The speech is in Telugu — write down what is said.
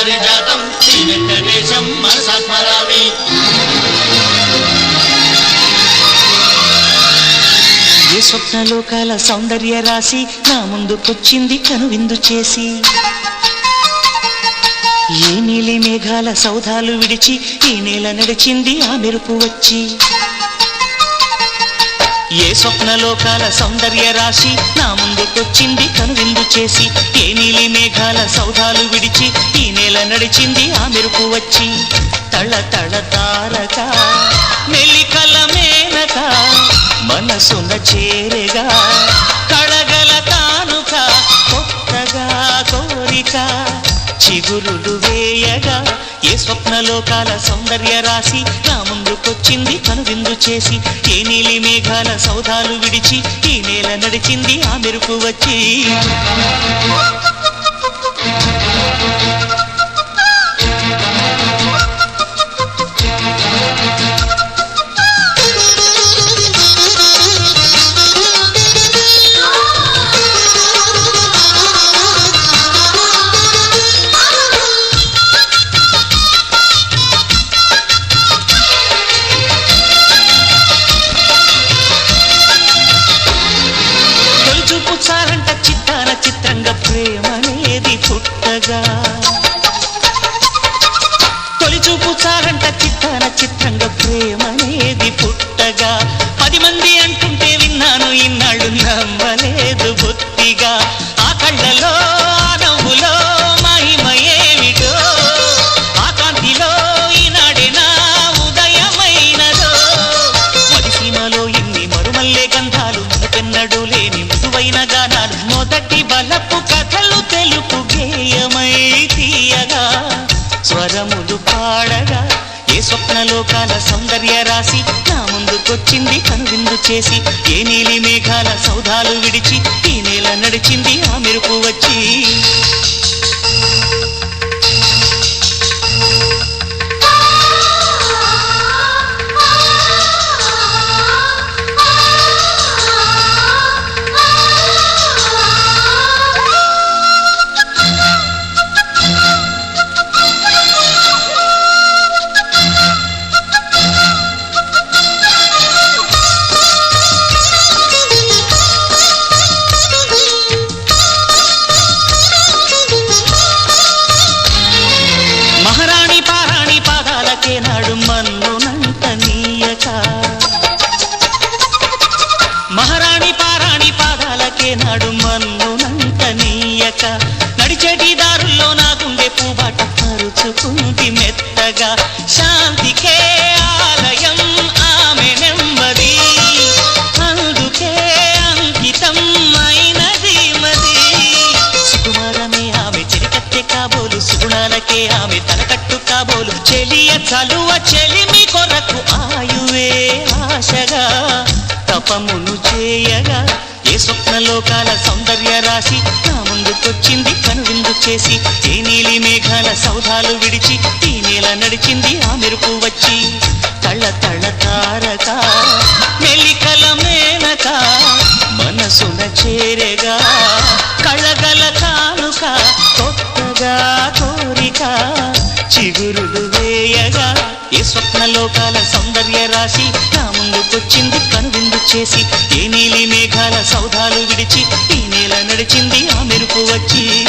శ్రీనివాసం శతపారిజాతం శ్రీ వెంకటేశం మనసాత్మరామి ఏ స్వప్నలోకాల సౌందర్య రాశి నా ముందుకొచ్చింది కనువిందు చేసి? ఏ నీలి మేఘాల సౌధాలు విడిచి ఈ నేల నడిచింది ఆ మెరుపు వచ్చి? ఏ స్వప్నలోకాల సౌందర్య రాశి? నా ముందుకొచ్చింది కనువిందు చేసి ఏ నీలి మేఘాల సౌధాలు విడిచి ఈ నెల నడిచింది ఆ మెరుపు వచ్చి. తళ తళ తారక మెలి చిగురులు వేయగా ఏ స్వప్నలోకాల సౌందర్య రాశి నా ముందుకొచ్చింది కనువిందు చేసి ఏ నీలి మేఘాల సౌధాలు విడిచి ఈ నేల నడిచింది ఆ మెరుపు వచ్చి. పుట్టగా పది మంది అంటుంటే విన్నాను ఇన్నాళ్ళు నమ్మలేదు బొత్తిగా. ఆ కళ్ళలో ఆ నవ్వులో మహిమ ఏమిటో? ఆ కాంతిలో ఈనాడే నా ఉదయమైనదో? మదిసీమలో ఇన్ని మరుమల్లే గంధాలు పెన్నడు లేని మృదువైన గానాలు మొదటి బలపు కథలు తెలుపు గేయమై తీయగా స్వరములు పాడగా ఏ స్వప్నలోకాల సౌందర్య రాశి నా ముందుకొచ్చింది కనువిందు చేసి ఏ నీలి మేఘాల సౌధాలు విడిచి ఈ నేల నడిచింది ఆ మెరుపు వచ్చి. మహారాణి పారాణి పాదాలకే నాడు మన్నునంట నీయక నడిచేటి దారుల్లో నాకుండే పూబాట పరుచుకుంది మెత్తగా. శాంతికే ఆలయం ఆమె నెమ్మది. అందుకే అంకితం అయినది మది. సుకుమారమే ఆమె చిరికత్తె కాబోలు సుగుణాలకే ఆమె తలకట్టు కాబోలు. చెలియ చలువ చెలిమి కొరకు ఆయువే ఆశగా. పాపమును చేయగా ఏ స్వప్నలోకాల సౌందర్య రాశి నా ముందుకొచ్చింది కనువిందు చేసి ఏ నీలి మేఘాల సౌధాలు విడిచి ఈ నేల నడిచింది ఆ మెరుపు వచ్చి. తళ్ళ తళ్ళ తారక మెలికల మేనక మనసున చేరగా కళ్ళగల కానుక కొత్తగా కోరిక చిగురులు వేయగా ఏ స్వప్నలోకాల సౌందర్య రాశి? నా ముందుకొచ్చింది కనువిందు చేసి ఏ నీలి మేఘాల సౌధాలు విడిచి ఈ నేల నడిచింది ఆ మెరుపు వచ్చి.